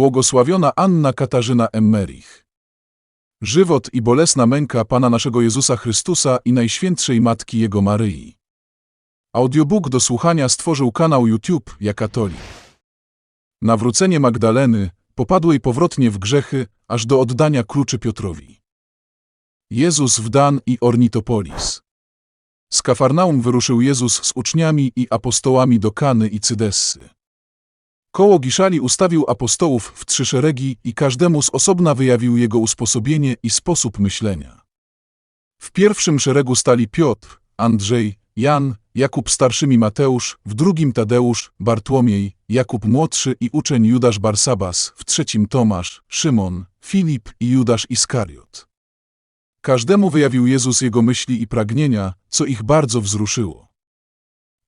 Błogosławiona Anna Katarzyna Emmerich. Żywot i bolesna męka Pana naszego Jezusa Chrystusa i Najświętszej Matki Jego Maryi. Audiobook do słuchania stworzył kanał YouTube Ja Katolik. Nawrócenie Magdaleny, popadłej powrotnie w grzechy, aż do oddania kluczy Piotrowi. Jezus w Dan i Ornitopolis. Z Kafarnaum wyruszył Jezus z uczniami i apostołami do Kany i Cydessy. Koło Giszali ustawił apostołów w trzy szeregi i każdemu z osobna wyjawił jego usposobienie i sposób myślenia. W pierwszym szeregu stali Piotr, Andrzej, Jan, Jakub starszymi Mateusz, w drugim Tadeusz, Bartłomiej, Jakub młodszy i uczeń Judasz Barsabas, w trzecim Tomasz, Szymon, Filip i Judasz Iskariot. Każdemu wyjawił Jezus jego myśli i pragnienia, co ich bardzo wzruszyło.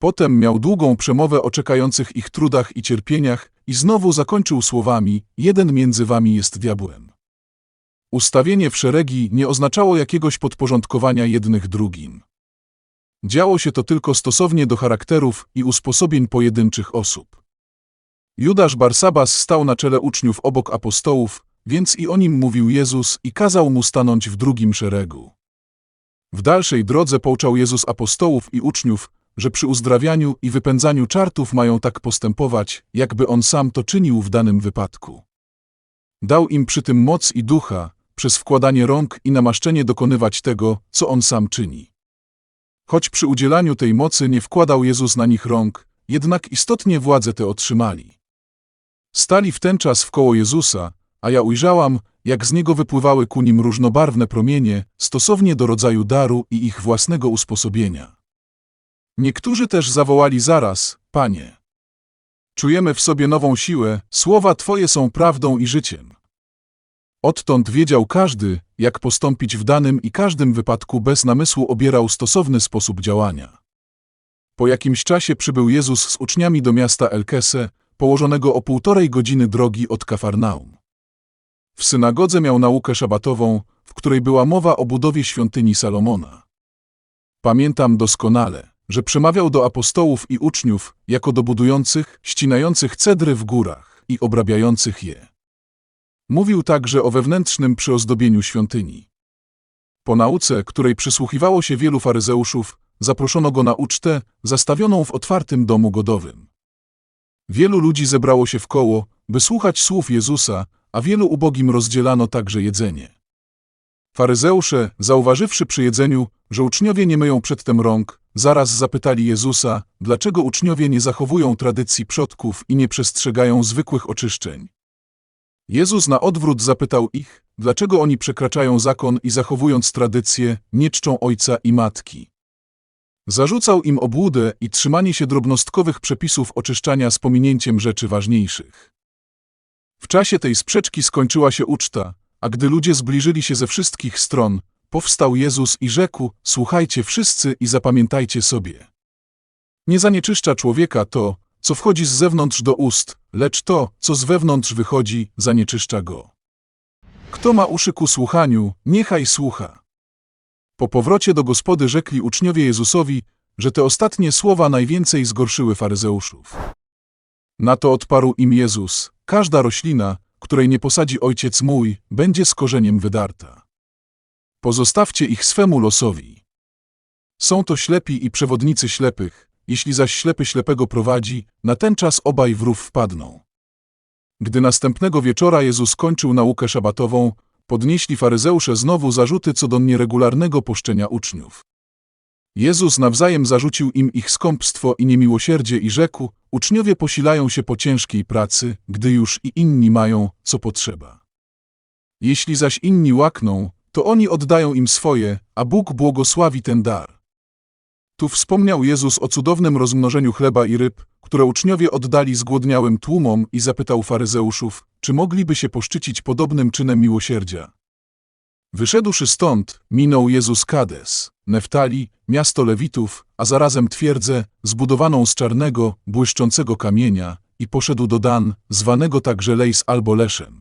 Potem miał długą przemowę o czekających ich trudach i cierpieniach i znowu zakończył słowami: Jeden między wami jest diabłem. Ustawienie w szeregi nie oznaczało jakiegoś podporządkowania jednych drugim. Działo się to tylko stosownie do charakterów i usposobień pojedynczych osób. Judasz Barsabas stał na czele uczniów obok apostołów, więc i o nim mówił Jezus i kazał mu stanąć w drugim szeregu. W dalszej drodze pouczał Jezus apostołów i uczniów, że przy uzdrawianiu i wypędzaniu czartów mają tak postępować, jakby on sam to czynił w danym wypadku. Dał im przy tym moc i ducha, przez wkładanie rąk i namaszczenie dokonywać tego, co on sam czyni. Choć przy udzielaniu tej mocy nie wkładał Jezus na nich rąk, jednak istotnie władze te otrzymali. Stali w ten czas wkoło Jezusa, a ja ujrzałam, jak z niego wypływały ku nim różnobarwne promienie, stosownie do rodzaju daru i ich własnego usposobienia. Niektórzy też zawołali zaraz, Panie. Czujemy w sobie nową siłę, słowa Twoje są prawdą i życiem. Odtąd wiedział każdy, jak postąpić w danym i każdym wypadku bez namysłu obierał stosowny sposób działania. Po jakimś czasie przybył Jezus z uczniami do miasta Elkese, położonego o półtorej godziny drogi od Kafarnaum. W synagodze miał naukę szabatową, w której była mowa o budowie świątyni Salomona. Pamiętam doskonale, że przemawiał do apostołów i uczniów jako do budujących, ścinających cedry w górach i obrabiających je. Mówił także o wewnętrznym przyozdobieniu świątyni. Po nauce, której przysłuchiwało się wielu faryzeuszów, zaproszono go na ucztę zastawioną w otwartym domu godowym. Wielu ludzi zebrało się w koło, by słuchać słów Jezusa, a wielu ubogim rozdzielano także jedzenie. Faryzeusze, zauważywszy przy jedzeniu, że uczniowie nie myją przedtem rąk, zaraz zapytali Jezusa, dlaczego uczniowie nie zachowują tradycji przodków i nie przestrzegają zwykłych oczyszczeń. Jezus na odwrót zapytał ich, dlaczego oni przekraczają zakon i zachowując tradycję, nie czczą ojca i matki. Zarzucał im obłudę i trzymanie się drobnostkowych przepisów oczyszczania z pominięciem rzeczy ważniejszych. W czasie tej sprzeczki skończyła się uczta, a gdy ludzie zbliżyli się ze wszystkich stron, powstał Jezus i rzekł: Słuchajcie wszyscy i zapamiętajcie sobie. Nie zanieczyszcza człowieka to, co wchodzi z zewnątrz do ust, lecz to, co z wewnątrz wychodzi, zanieczyszcza go. Kto ma uszy ku słuchaniu, niechaj słucha. Po powrocie do gospody rzekli uczniowie Jezusowi, że te ostatnie słowa najwięcej zgorszyły faryzeuszów. Na to odparł im Jezus: Każda roślina, której nie posadzi ojciec mój, będzie z korzeniem wydarta. Pozostawcie ich swemu losowi. Są to ślepi i przewodnicy ślepych, jeśli zaś ślepy ślepego prowadzi, na ten czas obaj w rów wpadną. Gdy następnego wieczora Jezus kończył naukę szabatową, podnieśli faryzeusze znowu zarzuty co do nieregularnego poszczenia uczniów. Jezus nawzajem zarzucił im ich skąpstwo i niemiłosierdzie i rzekł, uczniowie posilają się po ciężkiej pracy, gdy już i inni mają, co potrzeba. Jeśli zaś inni łakną, to oni oddają im swoje, a Bóg błogosławi ten dar. Tu wspomniał Jezus o cudownym rozmnożeniu chleba i ryb, które uczniowie oddali zgłodniałym tłumom i zapytał faryzeuszów, czy mogliby się poszczycić podobnym czynem miłosierdzia. Wyszedłszy stąd, minął Jezus Kades, Neftali, miasto Lewitów, a zarazem twierdzę, zbudowaną z czarnego, błyszczącego kamienia, i poszedł do Dan, zwanego także Lejs albo Leszem.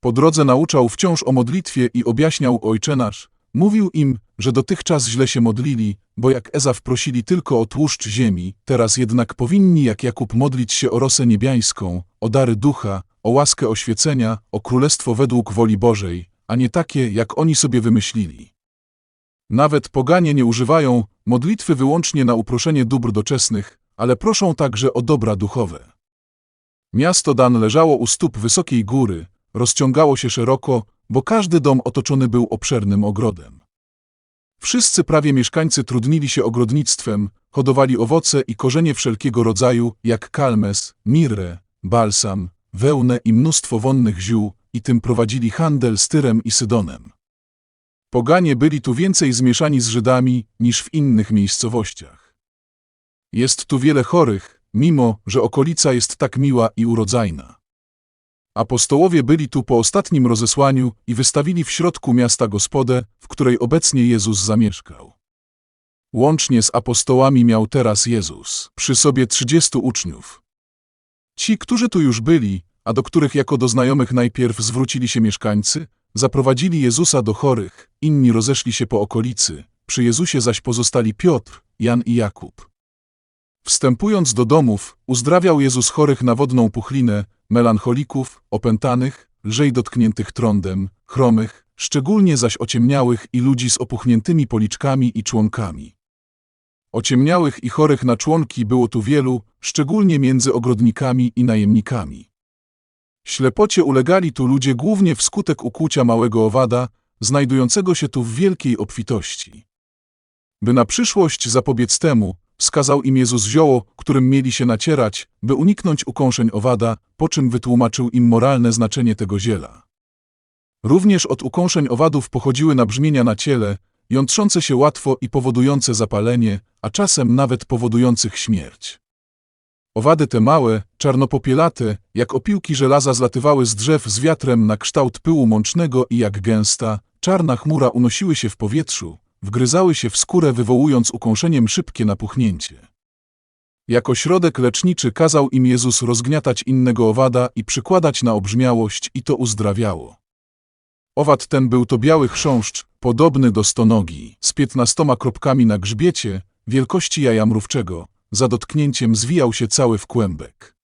Po drodze nauczał wciąż o modlitwie i objaśniał Ojcze nasz, mówił im, że dotychczas źle się modlili, bo jak Ezaw prosili tylko o tłuszcz ziemi, teraz jednak powinni jak Jakub modlić się o rosę niebiańską, o dary ducha, o łaskę oświecenia, o królestwo według woli Bożej, a nie takie, jak oni sobie wymyślili. Nawet poganie nie używają modlitwy wyłącznie na uproszenie dóbr doczesnych, ale proszą także o dobra duchowe. Miasto Dan leżało u stóp wysokiej góry, rozciągało się szeroko, bo każdy dom otoczony był obszernym ogrodem. Wszyscy prawie mieszkańcy trudnili się ogrodnictwem, hodowali owoce i korzenie wszelkiego rodzaju, jak kalmes, mirrę, balsam, wełnę i mnóstwo wonnych ziół, i tym prowadzili handel z Tyrem i Sydonem. Poganie byli tu więcej zmieszani z Żydami niż w innych miejscowościach. Jest tu wiele chorych, mimo że okolica jest tak miła i urodzajna. Apostołowie byli tu po ostatnim rozesłaniu i wystawili w środku miasta gospodę, w której obecnie Jezus zamieszkał. Łącznie z apostołami miał teraz Jezus przy sobie trzydziestu uczniów. Ci, którzy tu już byli, a do których jako do znajomych najpierw zwrócili się mieszkańcy, zaprowadzili Jezusa do chorych, inni rozeszli się po okolicy, przy Jezusie zaś pozostali Piotr, Jan i Jakub. Wstępując do domów, uzdrawiał Jezus chorych na wodną puchlinę, melancholików, opętanych, lżej dotkniętych trądem, chromych, szczególnie zaś ociemniałych i ludzi z opuchniętymi policzkami i członkami. Ociemniałych i chorych na członki było tu wielu, szczególnie między ogrodnikami i najemnikami. Ślepocie ulegali tu ludzie głównie wskutek ukłucia małego owada, znajdującego się tu w wielkiej obfitości. By na przyszłość zapobiec temu, wskazał im Jezus zioło, którym mieli się nacierać, by uniknąć ukąszeń owada, po czym wytłumaczył im moralne znaczenie tego ziela. Również od ukąszeń owadów pochodziły nabrzmienia na ciele, jątrzące się łatwo i powodujące zapalenie, a czasem nawet powodujących śmierć. Owady te małe, czarnopopielate, jak opiłki żelaza zlatywały z drzew z wiatrem na kształt pyłu mącznego i jak gęsta, czarna chmura unosiły się w powietrzu, wgryzały się w skórę wywołując ukąszeniem szybkie napuchnięcie. Jako środek leczniczy kazał im Jezus rozgniatać innego owada i przykładać na obrzmiałość i to uzdrawiało. Owad ten był to biały chrząszcz, podobny do stonogi, z piętnastoma kropkami na grzbiecie, wielkości jaja mrówczego, za dotknięciem zwijał się cały w kłębek.